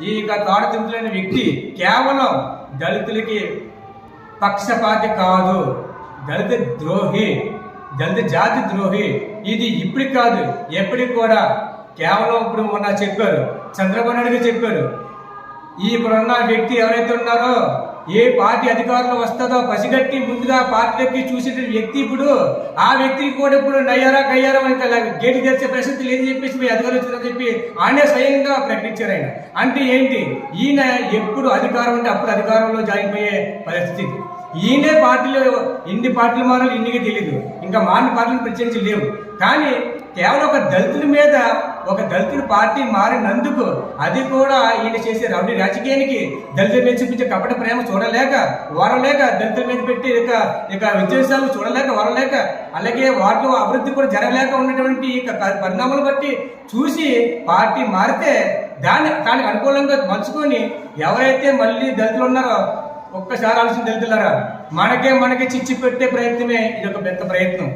ఈ తాడతింపులైన వ్యక్తి కేవలం దళితులకి పక్షపాతి కాదు దళిత ద్రోహి దళిత జాతి ద్రోహి. ఇది ఇప్పటికి కాదు ఎప్పటికి కూడా కేవలం ఇప్పుడు మొన్న చెప్పారు చంద్రబాబు నాయుడు చెప్పారు ఇప్పుడున్న వ్యక్తి ఎవరైతే ఉన్నారో ఏ పార్టీ అధికారంలో వస్తుందో పసిగట్టి ముందుగా పార్టీలోకి చూసిన వ్యక్తి ఇప్పుడు ఆ వ్యక్తికి కూడా ఇప్పుడు నయ్యారా కయ్యారా అని గేటు తెరిచే పరిస్థితి లేదని చెప్పేసి మీ అధికారులు వచ్చిందని చెప్పి ఆయనే స్వయంగా ప్రకటించారు ఆయన. అంటే ఏంటి? ఈయన ఎప్పుడు అధికారం ఉంటే అప్పుడు అధికారంలో జారిపోయే పరిస్థితి. ఈయనే పార్టీలో ఎన్ని పార్టీలు మారాలి ఇన్నికి తెలియదు ఇంకా మారిన పార్టీలు ప్రత్యేకించి లేవు. కానీ కేవలం ఒక దళితుల మీద ఒక దళితుల పార్టీ మారినందుకు అది కూడా ఈయన చేసే రౌడీ రాజకీయానికి దళితుల మీద చూపించే కపట ప్రేమ చూడలేక వరలేక దళితుల మీద పెట్టి ఇక ఇక విద్యాసాలు చూడలేక వరలేక అలాగే వాటిలో అభివృద్ధి కూడా జరగలేక ఉన్నటువంటి ఇక పరిణామాలు బట్టి చూసి పార్టీ మారితే దాన్ని దానికి అనుకూలంగా మలుచుకొని ఎవరైతే మళ్ళీ దళితులు ఉన్నారో ఒక్కసారి ఆలోచన దళితులారా మనకే మనకే చిచ్చి పెట్టే ప్రయత్నమే ఇది ఒక పెద్ద ప్రయత్నం.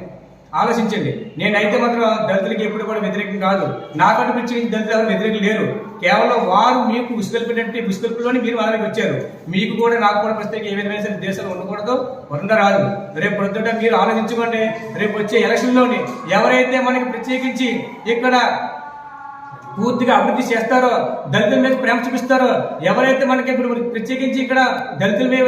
ఆలోచించండి. నేనైతే మాత్రం దళితులకి ఎప్పుడు కూడా వ్యతిరేకం కాదు. నాకంటూ పిచ్చి దళితులు ఎవరు వ్యతిరేకం లేరు. కేవలం వారు మీకు ఉసుగొల్పినట్టు ఉసుగొల్పులోని మీరు వాళ్ళకి వచ్చారు. మీకు కూడా నాకు కూడా ప్రస్తుతం ఏ విధమైన సరే దేశంలో ఉండకూడదు ఉండరాదు. రేపు పొద్దుట మీరు ఆలోచించుకోండి. రేపు వచ్చే ఎలక్షన్లోని ఎవరైతే మనకి ప్రత్యేకించి ఇక్కడ పూర్తిగా అభివృద్ధి చేస్తారో దళితుల మీద ప్రేమ చూపిస్తారో ఎవరైతే మనకి ఇప్పుడు ప్రత్యేకించి ఇక్కడ దళితుల మీద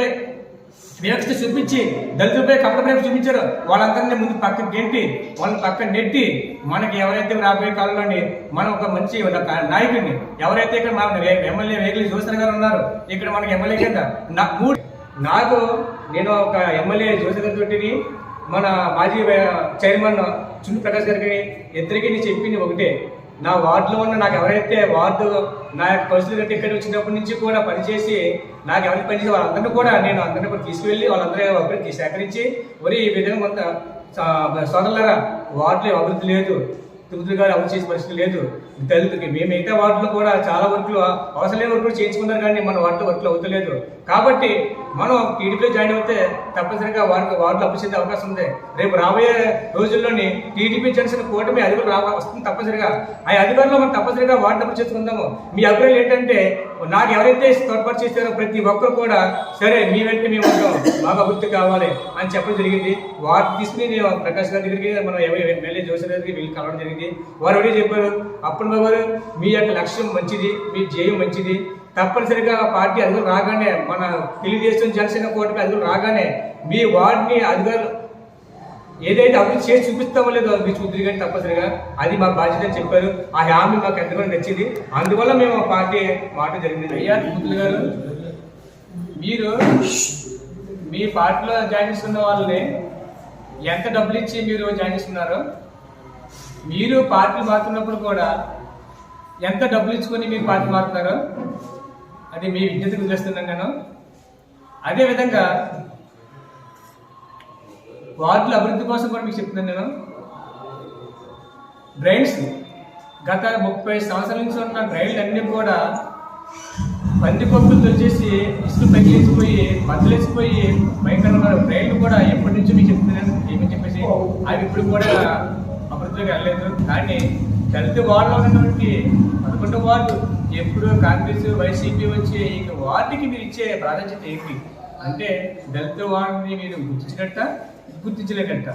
వివక్ష చూపించి దళితులపై కపట చూపించారు. వాళ్ళందరినీ ముందు పక్కన గెంటి వాళ్ళని పక్కన నెట్టి మనకి ఎవరైతే రాబోయే కాలంలోని మనం ఒక మంచి నాయకుడిని ఎవరైతే ఇక్కడ మన ఎమ్మెల్యే వేగులు జోసన గారు ఉన్నారు ఇక్కడ మనకి ఎమ్మెల్యే కింద నా మూడు నాకు నేను ఒక ఎమ్మెల్యే జోసన తోటిని మన మాజీ చైర్మన్ చుండు ప్రకాష్ గారికి ఇద్దరికి నేను చెప్పింది ఒకటే. నా వార్డులో ఉన్న నాకు ఎవరైతే వార్డు నా యొక్క పరిస్థితులు ఇక్కడ వచ్చినప్పటి నుంచి కూడా పనిచేసి నాకు ఎవరికి పనిచేసి వాళ్ళందరినీ కూడా నేను అందరినీ కూడా తీసుకువెళ్ళి వాళ్ళందరూ అభివృద్ధి సేకరించి మరి ఈ విధంగా కొంత సోదరులరా వార్డులో అభివృద్ధి లేదు తిరుగుతులు గారు అమలు చేసే పరిస్థితి లేదు. దళితులకి మేము మిగతా వార్డులో కూడా చాలా వర్కులు అవసరం లేని వర్క్లు చేయించుకున్నారు కానీ మన వార్డులో వర్క్లు అవుతలేదు. కాబట్టి మనం టీడీపీలో జాయిన్ అవుతే తప్పనిసరిగా వారికి వార్డులు అప్పు చేసే అవకాశం ఉంది. రేపు రాబోయే రోజుల్లోని టీడీపీ జనసేన కూటమి అధికారులు రా వస్తుంది తప్పనిసరిగా. ఆ అధికారులు మనం తప్పనిసరిగా వార్డు అప్పు మీ అభిప్రాయం ఏంటంటే నాకు ఎవరైతే తోడ్పాటు చేశారో ప్రతి ఒక్కరు కూడా సరే మీ వెంట మేము ఉంటాం. మాకు అభివృద్ధి కావాలి అని చెప్పడం జరిగింది. వారు తీసుకుని నేను ప్రకాష్ గారి దగ్గరికి మనం ఎమ్మెల్యే జోసెఫ్ దగ్గరికి వీళ్ళు కలవడం జరిగింది. వారు ఒకటే చెప్పారు అప్పుడు గారు మీ యొక్క లక్ష్యం మంచిది మీ జయం మంచిది. తప్పనిసరిగా పార్టీ అధికారులు రాగానే మన తెలుగుదేశం జనసేన కూటమి అధికారులు రాగానే మీ వార్డుని అధికారులు ఏదైతే అభివృద్ధి చేసి చూపిస్తామో లేదో మీ మీరు చూద్దరు కానీ తప్పనిసరిగా అది మా బాధ్యత అని చెప్పారు. ఆ హామీ మాకు ఎంతగానో నచ్చింది. అందువల్ల మేము ఆ పార్టీ మాట జరిగింది. అయ్యా తిరుపతి గారు మీరు మీ పార్టీలో జాయిన్ చేస్తున్న వాళ్ళని ఎంత డబ్బులు ఇచ్చి మీరు జాయిన్ చేస్తున్నారు మీరు పార్టీ మారుతున్నప్పుడు కూడా ఎంత డబ్బులు ఇచ్చుకొని మీరు పార్టీ మారుతున్నారో అది మీ విజ్ఞతకు చేస్తున్నాను నేను అదేవిధంగా వార్డుల అభివృద్ధి కోసం కూడా మీకు చెప్తున్నాను నేను. డ్రైన్స్ గత ముప్పై సంవత్సరాల నుంచి ఉన్న డ్రైన్లు అన్నీ కూడా పందికొప్పులు తొలిచేసి ఇసులు తగిలిసిపోయి బద్దలేసిపోయి భయంకరమైన డ్రైన్లు కూడా ఎప్పటి నుంచో మీకు చెప్తున్నాను. ఏమని చెప్పేసి అవి ఇప్పుడు కూడా అభివృద్ధిలోకి వెళ్ళలేదు. కానీ దళిత వార్డులో ఉన్నటువంటి పదకొండు వార్డు ఎప్పుడు కాంగ్రెస్ వైసీపీ వచ్చి ఇక వార్డుకి మీరు ఇచ్చే ప్రాధాన్యత ఏంటి? అంటే దళిత వార్డుని మీరు గుర్తించినట్ట? గుర్తించలేదంట.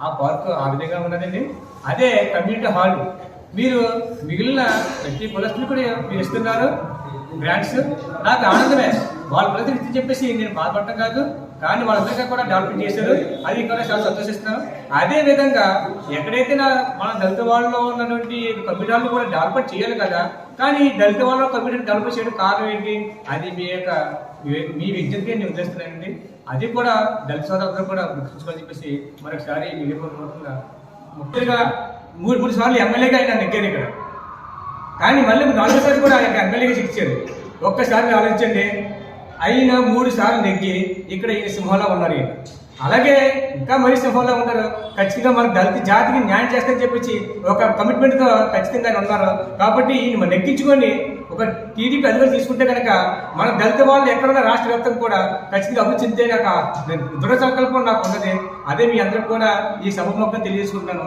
ఆ పార్క్ ఆ విధంగా ఉన్నదండి. అదే కమ్యూనిటీ హాల్. మీరు మిగిలిన ప్రతి కులస్తులు కూడా మీరు ఇస్తున్నారు. గ్రాంట్స్ నాకు ఆనందమే. వాళ్ళ కులస్తులు విద్య చెప్పేసి నేను బాధపడటం కాదు కానీ వాళ్ళందరికీ కూడా డెవలప్మెంట్ చేశారు. అది కూడా చాలా సంతోషిస్తున్నాను. అదే విధంగా ఎక్కడైతే నా మన దళిత వాళ్ళలో ఉన్నటువంటి కంప్యూటర్లు కూడా డెవలప్మెంట్ చేయాలి కదా కానీ దళిత వాళ్ళ కమ్యూనిటీ డెవలప్ చేయడం కారణం ఏంటి? అది మీ యొక్క మీ విజ్ఞతకి నేను ఉద్దేశిస్తున్నానండి. అది కూడా దళిత సోదరులు కూడా గుర్తుంచుకోని చెప్పేసి మరొకసారి ముఖ్యంగా మూడు మూడు సార్లు ఎమ్మెల్యేగా ఆయన నెగ్గారు ఇక్కడ. కానీ మళ్ళీ నాలుగోసారి కూడా ఆయనకి ఎమ్మెల్యేగా ఇచ్చారు ఒక్కసారి ఆలోచించండి. అయినా మూడు సార్లు నెగ్గి ఇక్కడ ఈయన సింహంలో ఉన్నారు ఈయన. అలాగే ఇంకా మరీ సింహంలో ఉన్నారు ఖచ్చితంగా మన దళిత జాతికి న్యాయం చేస్తారని చెప్పేసి ఒక కమిట్మెంట్తో ఖచ్చితంగా ఆయన ఉన్నారు. కాబట్టి ఈయన నెగ్గించుకొని ఒక టీడీపీ అధికారులు తీసుకుంటే కనుక మన దళిత వాళ్ళు ఎక్కడున్న రాష్ట్ర వ్యాప్తంగా కూడా ఖచ్చితంగా అభివృద్ధి చెందే నాకు దృఢ సంకల్పం నాకు ఉన్నది అదే మీ అందరికి కూడా ఈ సభ మొక్కలు తెలియజేసుకుంటున్నాను.